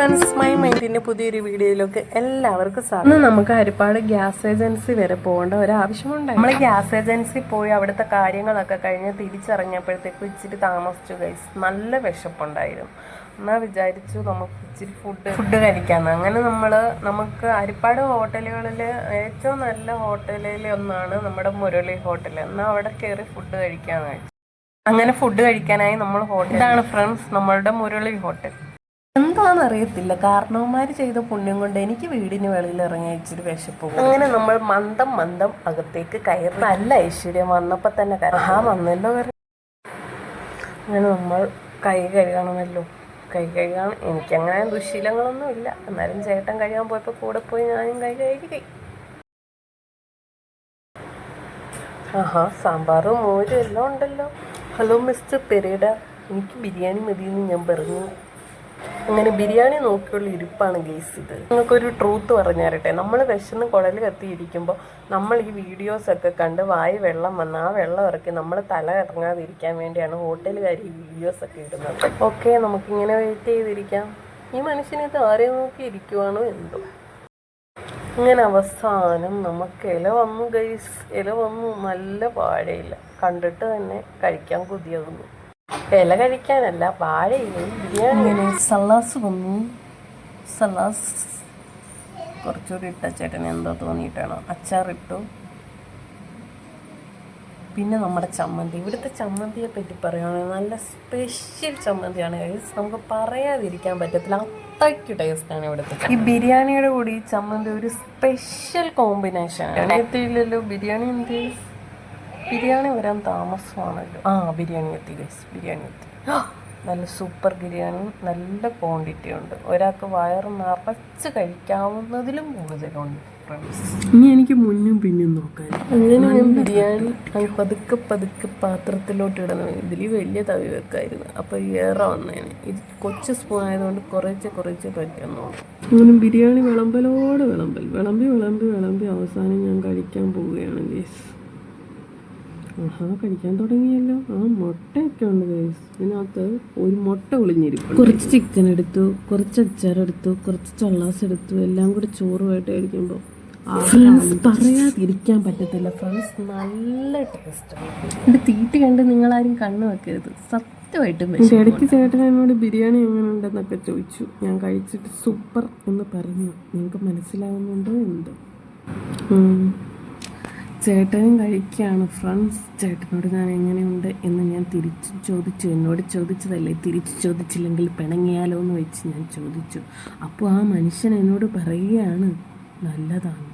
വീട്ടിന്റെ പുതിയൊരു വീഡിയോയിലേക്ക് എല്ലാവർക്കും സ്വാഗതം. നമുക്ക് ഹരിപ്പാട് ഗ്യാസ് ഏജൻസി വരെ പോകേണ്ട ഒരാവശ്യമുണ്ടായി. നമ്മൾ ഗ്യാസ് ഏജൻസി പോയി അവിടുത്തെ കാര്യങ്ങളൊക്കെ കഴിഞ്ഞ് തിരിച്ചറിഞ്ഞപ്പോഴത്തേക്ക് ഇച്ചിരി താമസിച്ചു ഗൈസ് നല്ല വിശപ്പുണ്ടായിരുന്നു. എന്നാൽ വിചാരിച്ചു നമുക്ക് ഇച്ചിരി ഫുഡ് ഫുഡ് കഴിക്കാമെന്ന് അങ്ങനെ നമ്മൾ നമുക്ക് ഹരിപ്പാട് ഹോട്ടലുകളിൽ ഏറ്റവും നല്ല ഹോട്ടലിൽ ഒന്നാണ് നമ്മുടെ മുരളി ഹോട്ടൽ എന്നാൽ അവിടെ കയറി ഫുഡ് കഴിക്കാമെന്ന് വെച്ചു അങ്ങനെ ഫുഡ് കഴിക്കാനായി നമ്മൾ ഹോട്ടലാണ് ഇതാണ് ഫ്രണ്ട്സ് നമ്മളുടെ മുരളി ഹോട്ടൽ. എന്താണെന്ന് അറിയത്തില്ല. കാരണവന്മാർ ചെയ്ത പുണ്യം കൊണ്ട് എനിക്ക് വീടിന് വെളിയിൽ ഇറങ്ങി ഇച്ചിരി വിശപ്പ് അങ്ങനെ നമ്മൾ മന്ദം മന്ദം അകത്തേക്ക് കയറി. നല്ല ഐശ്വര്യം വന്നപ്പോൾ തന്നെ ആ വന്നല്ലോ കയറി അങ്ങനെ നമ്മൾ കൈ കഴുകണമല്ലോ. കൈ കഴുകാൻ എനിക്കങ്ങനെ ദുശീലങ്ങളൊന്നും ഇല്ല. എന്നാലും ചേട്ടൻ കഴുകാൻ പോയപ്പോൾ കൂടെ പോയി ഞാനും കൈ കഴുകി. ആഹാ സാമ്പാറും മോരും എല്ലാം ഉണ്ടല്ലോ. ഹലോ മിസ്റ്റർ പെരേഡ എനിക്ക് ബിരിയാണി മതിയെന്ന് ഞാൻ പറഞ്ഞു. അങ്ങനെ ബിരിയാണി നോക്കിയുള്ള ഇരിപ്പാണ് ഗെയ്സ് ഇത്. നിങ്ങൾക്കൊരു ട്രൂത്ത് പറഞ്ഞു തരട്ടെ നമ്മൾ വിശന്ന് കുടൽ കത്തിയിരിക്കുമ്പോൾ നമ്മൾ ഈ വീഡിയോസൊക്കെ കണ്ട് വായി വെള്ളം വന്ന് ആ വെള്ളം ഇറക്കി നമ്മൾ തല ഇറങ്ങാതിരിക്കാൻ വേണ്ടിയാണ് ഹോട്ടലുകാർ ഈ വീഡിയോസൊക്കെ ഇടുന്നത്. ഓക്കെ നമുക്കിങ്ങനെ വെയിറ്റ് ചെയ്തിരിക്കാം. ഈ മനുഷ്യനെ ഇത് ആരെ നോക്കി ഇരിക്കുവാണോ എന്തോ? ഇങ്ങനെ അവസാനം നമുക്ക് ഇല വന്നു ഗൈസ് ഇല വന്നു നല്ല പാഴയില്ല കണ്ടിട്ട് തന്നെ കഴിക്കാൻ കൊതിയാകുന്നു ഇല കഴിക്കാനല്ല വാഴയിലയും സലാസ് കൊന്നു സലാസ് കുറച്ചുകൂടി ഇട്ട ചേട്ടന് എന്തോ തോന്നിയിട്ടാണോ. അച്ചാറിട്ടു. പിന്നെ നമ്മുടെ ചമ്മന്തി. ഇവിടുത്തെ ചമ്മന്തിയെ പറ്റി പറയുകയാണെങ്കിൽ നല്ല സ്പെഷ്യൽ ചമ്മന്തിയാണ്. ഗൈസ് നമുക്ക് പറയാതിരിക്കാൻ പറ്റത്തില്ല. അത്രയ്ക്ക് ടേസ്റ്റാണ് ഇവിടുത്തെ ഈ ബിരിയാണിയുടെ കൂടി ഈ ചമ്മന്തി ഒരു സ്പെഷ്യൽ കോമ്പിനേഷൻ ആണ്. എത്തിയില്ലല്ലോ ബിരിയാണി എന്ത് ബിരിയാണി വരാൻ താമസമാണല്ലോ. ആ ബിരിയാണി എത്തി ഗൈസ് ബിരിയാണി എത്തി. നല്ല സൂപ്പർ ബിരിയാണി നല്ല ക്വാണ്ടിറ്റി ഉണ്ട്. ഒരാൾക്ക് വയറ് നിറച്ച് കഴിക്കാവുന്നതിലും കൂടുതലുണ്ട് ഇനി എനിക്ക് മുന്നും പിന്നും നോക്കാൻ. അങ്ങനെ ഞാൻ ബിരിയാണി പതുക്കെ പതുക്കെ പാത്രത്തിലോട്ട് ഇടുന്നു ഇതിൽ വലിയ തവി വെക്കായിരുന്നു. അപ്പോൾ ഏറെ വന്നേനെ. ഇത് കൊച്ചു സ്പൂൺ ആയതുകൊണ്ട് കുറേശ്ശെ കുറേശ്ശെ പറ്റുന്നു അങ്ങനെ ബിരിയാണി വിളമ്പലോട് വിളമ്പൽ. വിളമ്പി വിളമ്പി വിളമ്പി അവസാനം ഞാൻ കഴിക്കാൻ പോവുകയാണ് ഗേസ് ആഹാ കഴിക്കാൻ തുടങ്ങിയല്ലോ. ആ മുട്ടയൊക്കെ ഉണ്ട് ഗൈസ് ഇതിനകത്ത് ഒരു മുട്ട ഒളിഞ്ഞിരിക്കും കുറച്ച് ചിക്കൻ എടുത്തു കുറച്ച് അച്ചാറെടുത്തു കുറച്ച് ചള്ളാസ് എടുത്തു എല്ലാം കൂടി ചോറുമായിട്ട് കഴിക്കുമ്പോൾ ഫ്രണ്ട്സ് പറയാതിരിക്കാൻ പറ്റത്തില്ല. ഫ്രണ്ട്സ് നല്ല ടേസ്റ്റാണ് ഇത് തീറ്റ കണ്ട് നിങ്ങളാരും കണ്ണു വെക്കരുത്. സത്യമായിട്ടും ഇടയ്ക്ക് ചേട്ടൻ എന്നോട് ബിരിയാണി എങ്ങനെ ഉണ്ടെന്നൊക്കെ ചോദിച്ചു. ഞാൻ കഴിച്ചിട്ട് സൂപ്പർ എന്ന് പറഞ്ഞു. നിങ്ങൾക്ക് മനസ്സിലാവുന്നുണ്ടോ എന്തോ. ചേട്ടനും കഴിക്കുകയാണ്. ഫ്രണ്ട്സ് ചേട്ടനോട് ഞാൻ എങ്ങനെയുണ്ട് എന്ന് ഞാൻ തിരിച്ചു ചോദിച്ചു. എന്നോട് ചോദിച്ചതല്ലേ? തിരിച്ചു ചോദിച്ചില്ലെങ്കിൽ പിണങ്ങിയാലോ എന്ന് വെച്ച് ഞാൻ ചോദിച്ചു. അപ്പോൾ ആ മനുഷ്യൻ എന്നോട് പറയുകയാണ് നല്ലതാണ്.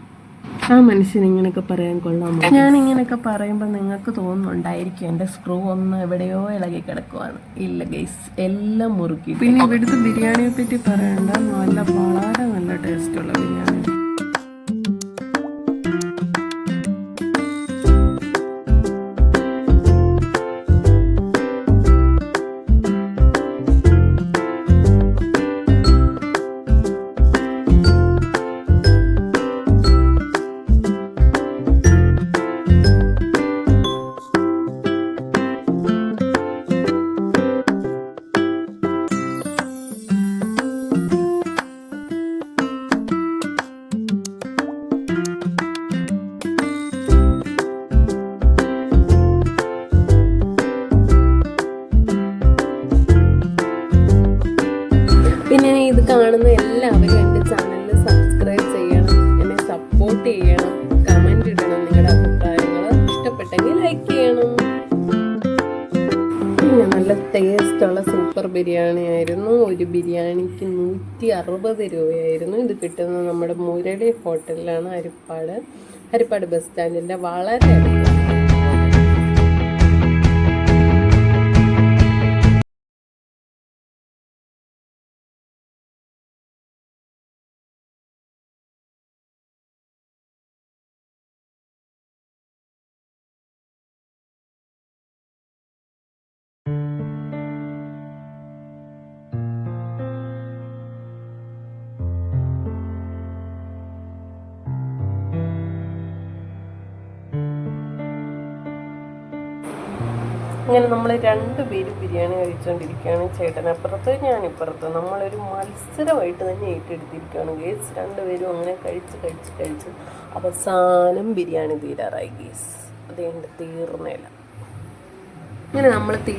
ആ മനുഷ്യൻ ഇങ്ങനെയൊക്കെ പറയാൻ കൊള്ളാമോ ഞാൻ ഇങ്ങനെയൊക്കെ പറയുമ്പോൾ നിങ്ങൾക്ക് തോന്നുന്നുണ്ടായിരിക്കും എന്റെ സ്ക്രൂ ഒന്ന് എവിടെയോ ഇളകി കിടക്കുവാണ്. ഇല്ല ഗൈസ് എല്ലാം മുറുക്കി പിന്നെ ഇവിടുത്തെ ബിരിയാണിയെ പറ്റി പറയണ്ട. നല്ല വളരെ നല്ല ടേസ്റ്റുള്ള ബിരിയാണി സപ്പോർട്ട് ചെയ്യണം. കമന്റ് ഇടണം നിങ്ങളുടെ അഭിപ്രായങ്ങൾ ഇഷ്ടപ്പെട്ടെങ്കിൽ ലൈക്ക് ചെയ്യണം. പിന്നെ നല്ല ടേസ്റ്റുള്ള സൂപ്പർ ബിരിയാണി ആയിരുന്നു. ഒരു ബിരിയാണിക്ക് നൂറ്റി അറുപത് രൂപയായിരുന്നു. ഇത് കിട്ടുന്നത് നമ്മുടെ മുരളി ഹോട്ടലിലാണ് ഹരിപ്പാട് ഹരിപ്പാട് ബസ് സ്റ്റാൻഡിന്റെ വളരെ അടുത്ത് നമ്മൾ രണ്ട് രണ്ടുപേരും ബിരിയാണി കഴിച്ചുകൊണ്ടിരിക്കുകയാണ് ഞാൻ ഇപ്പുറത്ത് നമ്മളൊരു മത്സരമായിട്ട് തന്നെ ഏറ്റെടുത്തിരിക്കുകയാണ്. ഗേസ് രണ്ടുപേരും അങ്ങനെ കഴിച്ച് കഴിച്ച് കഴിച്ച് അവസാനം ബിരിയാണി തീരാറായി ഗേസ് അതുകൊണ്ട് തീർന്നില്ല ഇങ്ങനെ നമ്മൾ തീ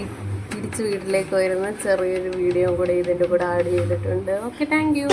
തിരിച്ച് വീട്ടിലേക്ക് വരുന്ന ചെറിയൊരു വീഡിയോ കൂടെ ഇതിന്റെ കൂടെ ആഡ് ചെയ്തിട്ടുണ്ട്. Okay thank